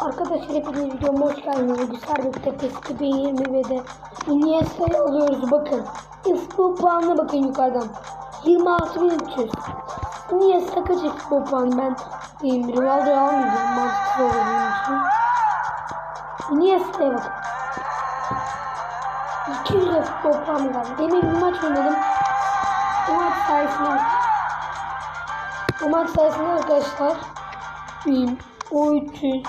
Arkadaşlar hepiniz videoma hoş geldiniz. Bugün Serbest Tepesi 2020 ve de Iniesta'yı alıyoruz bakın. Futbol puanına bakın yukarıdan. 26.300. Iniesta kaç futbol puanı ben e, Ronaldo'yu almayacağım. Mantıksız olur benim için. Iniesta'ya bakın. 200 de futbol puanı var. Demin bir maç oynadım. O maç sayesinde o maç sayesinde arkadaşlar o 300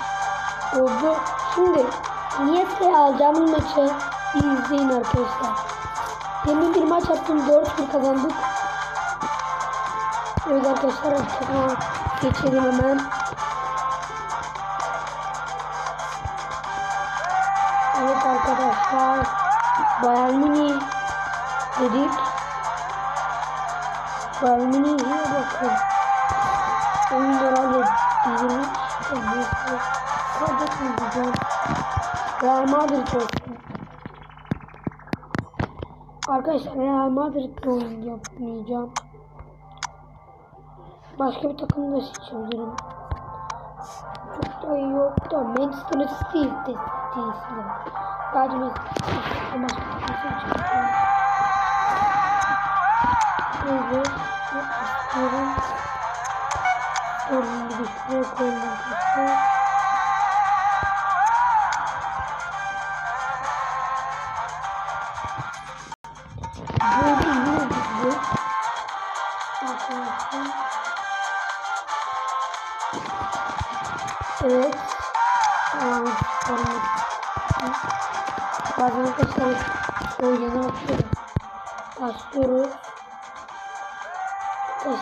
oldu. Şimdi Niyetle alacağımız maçı bir izleyin arkadaşlar. Demin bir maç yaptım 4-1 kazandık. Evet arkadaşlar takıma geçelim hemen. Evet arkadaşlar Bayern Münih dedik. Bayern Münih'e bakın. Oyunlar halledilmiş. Neyse. Kaybetmeyeceğim. Real Madrid olsun. Arkadaşlar Real Madrid'le oyun yapmayacağım. Başka bir takım da seçebilirim. Çok da iyi yok da Manchester City de City'si de. Sadece Manchester City'den başka bir takım seçebilirim. Evet. istiyorum. Sorun bir şuraya koyalım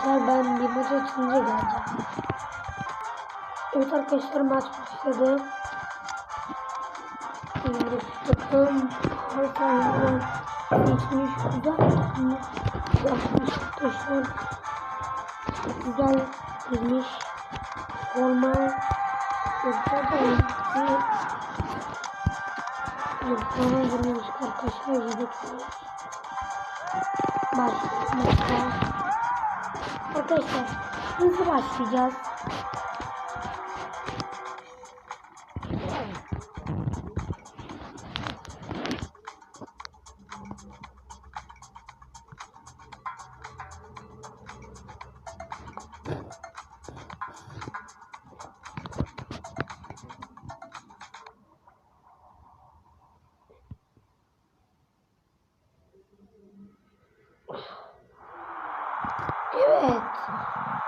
Arkadaşlar ben bir maç açınca geleceğim. Evet arkadaşlar maç başladı. Takım her saniye geçmiş güzel yapmış arkadaşlar. Güzel girmiş. Forma güzel de oyuncu. Forma girmiş arkadaşlar. Yedek Başlayalım. Arkadaşlar hızlı başlayacağız. Evet.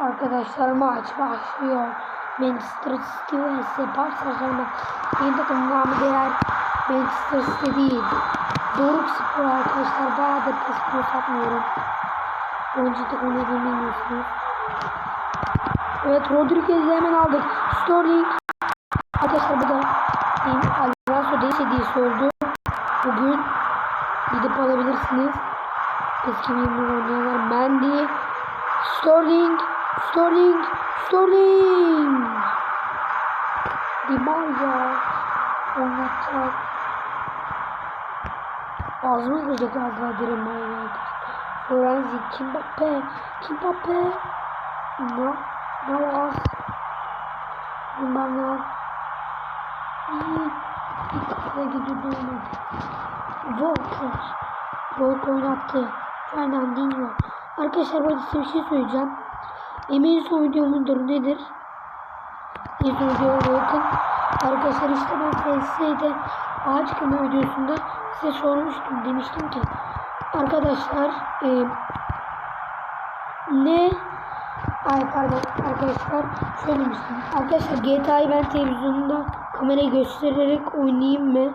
Arkadaşlar maç başlıyor. Manchester City vs Paris Saint-Germain. Yeni takım namı diğer Manchester City değil. Doruk Spor arkadaşlar. Bayağıdır Spor satmıyorum. Oyuncu takım bilmiyorsunuz. Evet Rodriguez'i hemen aldık. Sterling. Arkadaşlar bu da Alonso değiş hediyesi. Bugün gidip alabilirsiniz. Eski bir oynayanlar Mendy. Sterling, Sterling, Sterling. Di Maria oynatacak. Ağzıma girecek az daha Di Maria. Florenzi, Kimbappe, Kimbappe. No, Navas. Bunlardan iyi bir kafaya gidiyordu olmadı. Volker. Volker oynattı. Fernandinho. Arkadaşlar burada size bir şey söyleyeceğim. Emin son videomundur nedir? Son videoya bakın. Arkadaşlar işte ben FS'de ağaç kırma videosunda size sormuştum. Demiştim ki arkadaşlar e, ne Ay pardon arkadaşlar söylemiştim. Arkadaşlar GTA'yı ben televizyonda kamerayı göstererek oynayayım mı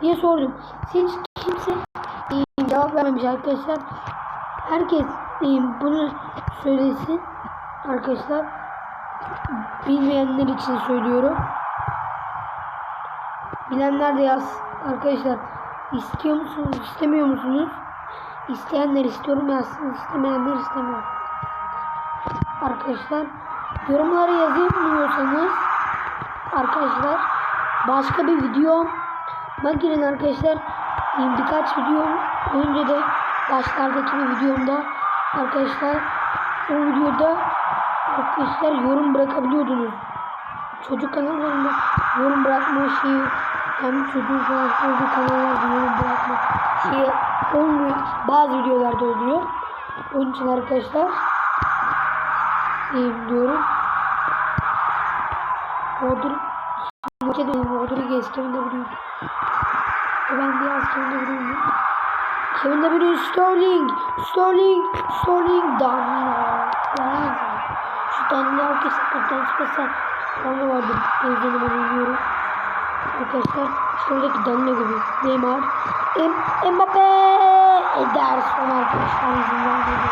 diye sordum. Hiç kimse e, cevap vermemiş arkadaşlar. Herkes e, bunu söylesin arkadaşlar. Bilmeyenler için söylüyorum. Bilenler de yaz arkadaşlar. İstiyor musunuz, istemiyor musunuz? İsteyenler istiyorum yazsın, istemeyenler istemiyor. Arkadaşlar yorumlara yazamıyorsanız arkadaşlar başka bir video girin arkadaşlar birkaç video önce de başlardaki bir videomda arkadaşlar o videoda arkadaşlar yorum bırakabiliyordunuz çocuk kanallarında yorum bırakma şeyi hem çocuğun falan olduğu kanallarda yorum bırakma şeyi olmuyor. Bazı videolarda oluyor. Onun için arkadaşlar diyeyim diyorum. Rodur Maçı dönüyorum. Rodriguez Kevin De Bruyne. Ben Diaz Kevin De Bruyne. Kevin De Bruyne Sterling. Sterling. Sterling. Danilo. Fransa. Şu Danilo herkes kaptan çıkasa onu vardı. Televizyonu ben oynuyorum. Arkadaşlar işte oradaki gibi. Neymar. M Mbappe. Ederson arkadaşlar izin vermedi.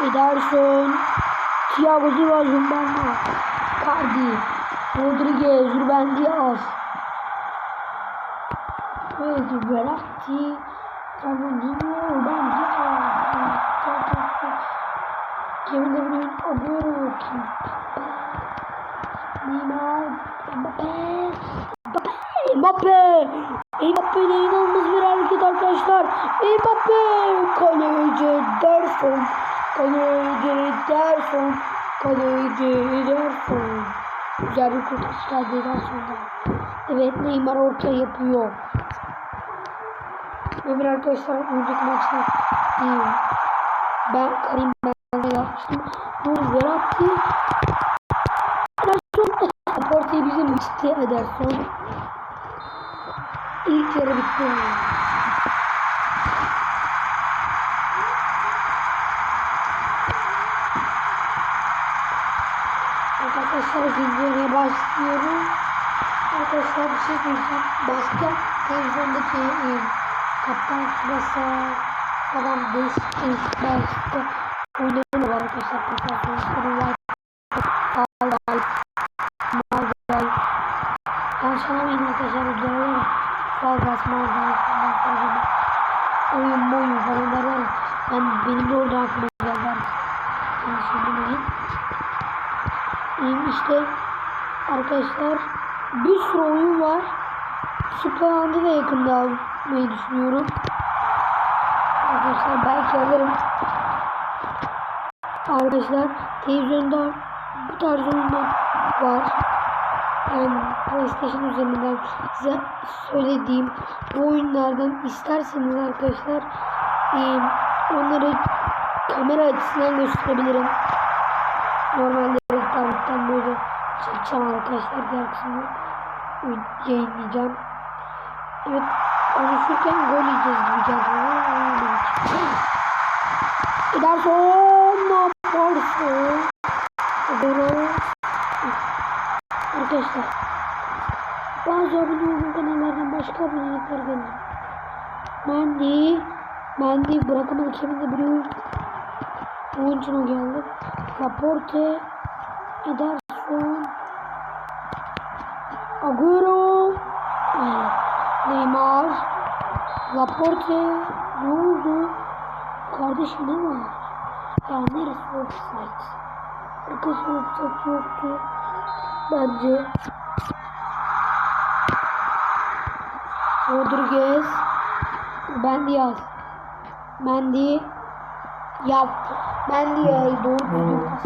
Ederson. Thiago Silva Zumbanma. Cardi. Rodriguez. Ruben Diaz. Pedro Verratti. Fernandinho. Ruben Diaz. Kevin De Bruyne. Agüero. Neymar. Mbappe. Mbappe. Mbappe. Mbappe'de inanılmaz bir hareket arkadaşlar. Mbappe. Kaleci Derson. Kaleci Derson. Kaleci Ederson. Güzel bir kurtarış geldi Ederson'dan. Evet Neymar orta yapıyor. Öbür arkadaşlar önceki maçta değil. Ben Karim Benzema yapmıştım. Bu Verratti Ederson Porte'yi bizim bitti Ederson. İlk yarı bitti. Arkadaşlar videoya başlıyorum. Arkadaşlar bir şey diyeceğim. Başka televizyondaki e, Kaptan Tsubasa falan değişik değişik başka oyunları Falgas, falan. Oyun oyun falan var ya. Ben benim de orada aklıma geldi. Yanlış anlamayın. Ee, işte arkadaşlar bir sürü oyun var. Superland'ı da yakında almayı düşünüyorum. Arkadaşlar belki alırım. Arkadaşlar televizyonda bu tarz oyunlar var. Yani PlayStation üzerinden size söylediğim bu oyunlardan isterseniz arkadaşlar e, onları kamera açısından gösterebilirim. Normalde internetten böyle çekeceğim arkadaşlar diğer kısmını yayınlayacağım. Evet konuşurken gol yiyeceğiz gibi geldi. Ederson yaparsın? Ederson Arkadaşlar bazı abone olduğum kanallardan başka abonelikler geldi. Mendy Mendy bırakamadı Kevin De Bruyne onun için geldi. Laporte Ederson Agüero. Neymar Laporte ne oldu? Kardeşim ne var? Ya neresi offside? Arkadaşlar offside yoktu. Bence. Rodriguez Ben Diaz Mendy yaptı. Mendy'ye doğru düzgün pas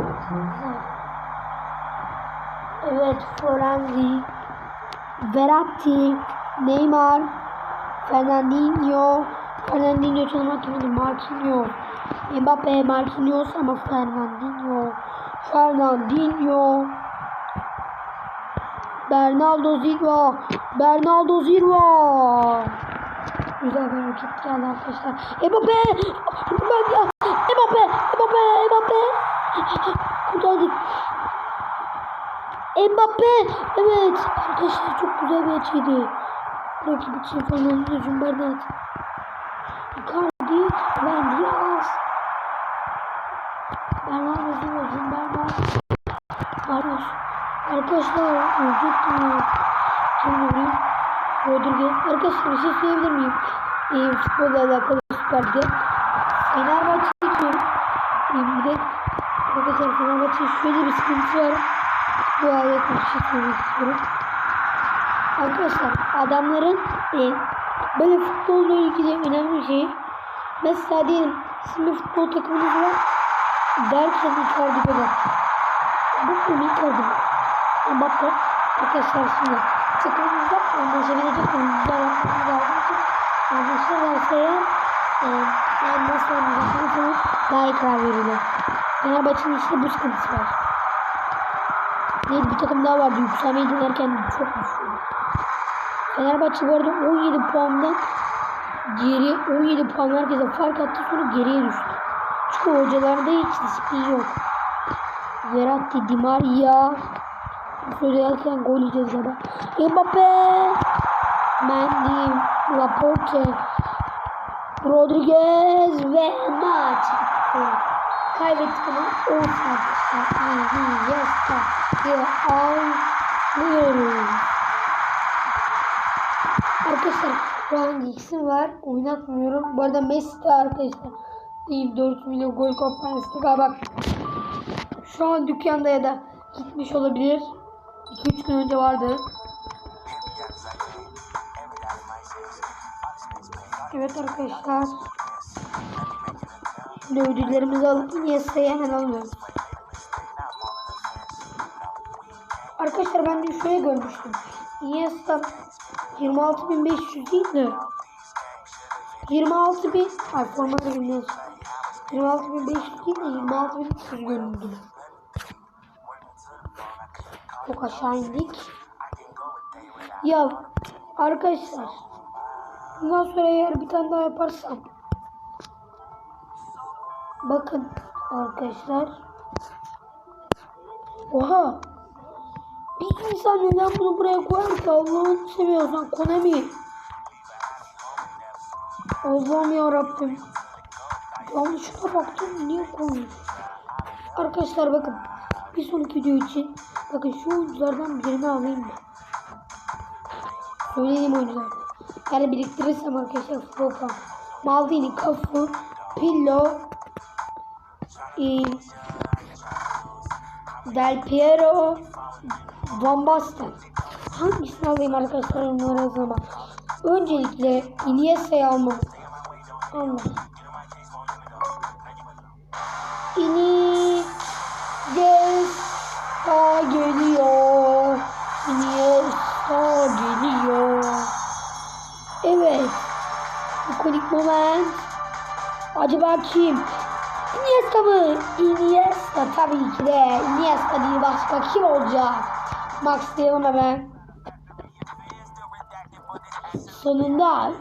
Evet. Florenzi Verratti. Neymar. Fernandinho. Fernandinho çalmak kimdi? Marquinhos Mbappe Marquinhos ama Fernandinho Fernandinho. Bernardo Silva Bernardo Silva. Güzel bir hareket geldi arkadaşlar. Mbappe Mbappe Mbappe Mbappe Kurtardık. Mbappe evet. Arkadaşlar çok güzel bir açıydı rakip için Fernando Zumbernet Icardi Ben Diaz Bernardo Silva Zumbernet Carlos Arkadaşlar ölecektim ya Şimdi vurayım Rodriguez Arkadaşlar bir şey söyleyebilir miyim? Ee, Futbolla alakalı süperde Fenerbahçe diyorum ee, Bir de Arkadaşlar Fenerbahçe şöyle bir sıkıntısı var. Bu alakalı bir şey söylemek istiyorum. Arkadaşlar adamların e, böyle futbolla ilgili önemli bir şey. Mesela diyelim sizin bir futbol takımınız var. Derken Icardi kadar. Bu yapıyorum ilk adım. Mbappe. Arkadaşlar şimdi takımımızda anlaşabilecek oyuncular yapmamız lazım ki anlaşırlarsa eğer e, yani nasıl oynayacaklarını daha iyi karar verilir. Fenerbahçe'nin işte bu sıkıntısı var. Neydi bir takım daha vardı yükselmeyi denerken çok düşürdü. Fenerbahçe bu arada 17 puandan geri 17 puan herkese fark attı sonra geriye düştü. Çünkü hocalarda hiç disiplin yok. Verratti, Di Maria söylerken gol yiyeceğiz galiba. Mbappe, Mendy, Laporte, Rodriguez ve maç. Kaybettik ama olsun arkadaşlar. Iniesta diye alıyoruz. Arkadaşlar şu an X'im var. Oynatmıyorum. Bu arada Messi de arkadaşlar. Değil 4 milyon gol kampanyası galiba. Şu an dükkanda ya da gitmiş olabilir. 2-3 gün önce vardı. Evet arkadaşlar. Şimdi ödüllerimizi alıp Iniesta'yı hemen alıyoruz. Arkadaşlar ben de şöyle görmüştüm. Iniesta 26.500 değil de 26.000 ay formatı bilmiyorsun. 26.500 değil de 26.300 göründü. Çok aşağı indik. Ya arkadaşlar bundan sonra eğer bir tane daha yaparsam bakın arkadaşlar. Oha! Bir insan neden bunu buraya koyar ki? Allah'ını seviyorsan Konami. Allah'ım yarabbim yanlışlıkla baktım niye koymuş arkadaşlar bakın bir sonraki video için bakın şu oyunculardan birini alayım mı söyleyeyim oyunculardan yani biriktirirsem arkadaşlar Fropa Maldini, Cafu, Pillo e, Del Piero Van Basten. Hangisini alayım arkadaşlar onları yazıma öncelikle Iniesta'yı almam. Allah İkonik moment Acaba kim? Iniesta mı? Iniesta tabii ki de. Iniesta değil başka kim olacak? Max diyelim hemen. Sonunda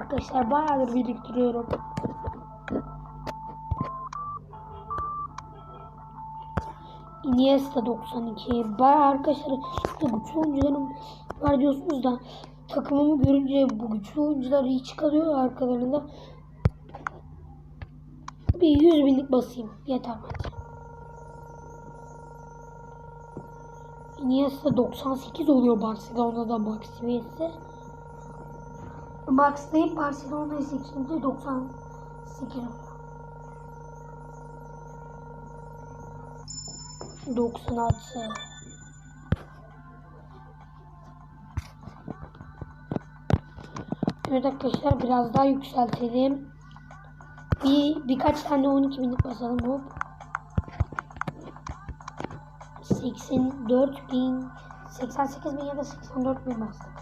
Arkadaşlar bayağıdır biriktiriyorum. Iniesta 92. Bayağı arkadaşlar işte güçlü oyuncularım var diyorsunuz da takımımı görünce bu güçlü oyuncular hiç kalıyor arkalarında. Bir 100 binlik basayım. Yeter bence. Iniesta 98 oluyor Barcelona'da max seviyesi. Max değil Barcelona'ya 8. 98 oluyor. 96 Evet arkadaşlar biraz daha yükseltelim. Bir birkaç tane 12 binlik basalım hop. 84 bin 88 bin ya da 84 bin bastık.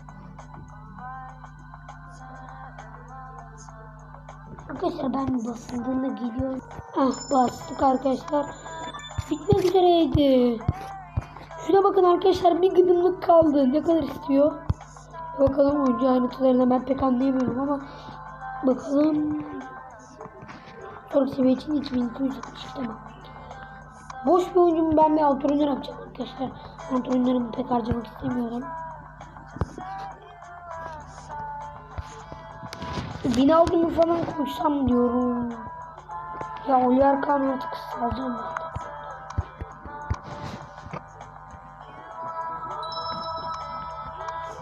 Arkadaşlar ben basıldığında geliyorum. Ah bastık arkadaşlar. Bitmek üzereydi. Şuna bakın arkadaşlar bir gıdımlık kaldı. Ne kadar istiyor? Bakalım oyuncu ayrıntılarına ben pek anlayamıyorum ama bakalım. Sonraki seviye için 2270 tamam. Boş bir oyuncumu ben bir antrenör yapacağım arkadaşlar. Antrenörümü pek harcamak istemiyorum. Ronaldo'mu falan koysam diyorum. Ya Kahn artık salacağım.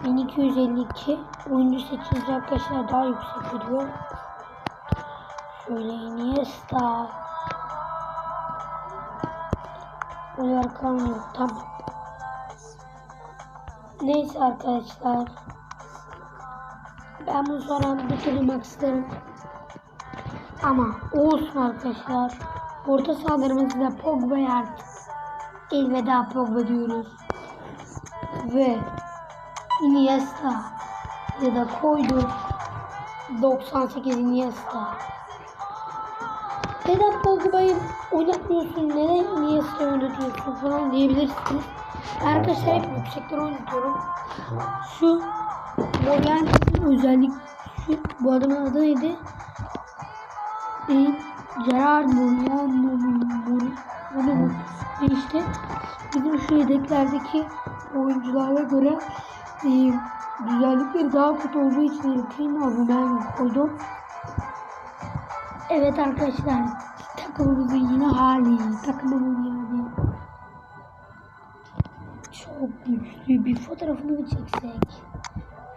...1252 oyuncu seçince arkadaşlar daha yüksek gidiyor. Şöyle Iniesta. Kahn yok tamam. Neyse arkadaşlar. Ben bunu sonra bitirmek isterim. Ama olsun arkadaşlar. Orta sahalarımızda Pogba artık. elveda Pogba diyoruz. Ve Iniesta ya da koydu 98 Iniesta. Neden Pogba'yı oynatmıyorsun, neden Iniesta'yı oynatıyorsun falan diyebilirsiniz. Arkadaşlar hep yüksekten oynatıyorum. Şu Moriarty'nin özellik şu, bu adamın adı neydi? Ee, Gerard Moriarty Mori Mori mu? Ve işte bizim şu yedeklerdeki oyunculara göre e, güzellikleri daha kötü olduğu için Erkin abi ben koydum. Evet arkadaşlar takımımızın yine hali takımımın yani çok güçlü bir fotoğrafını mı çeksek.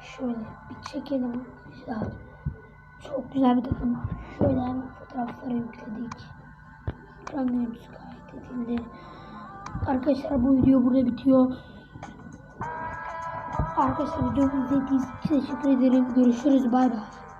Şöyle bir çekelim arkadaşlar. Çok güzel bir takım. Şöyle fotoğrafları yükledik. Ekran görüntüsü kaydedildi arkadaşlar bu video burada bitiyor arkadaşlar videomu izlediğiniz için teşekkür ederim. Görüşürüz bay bay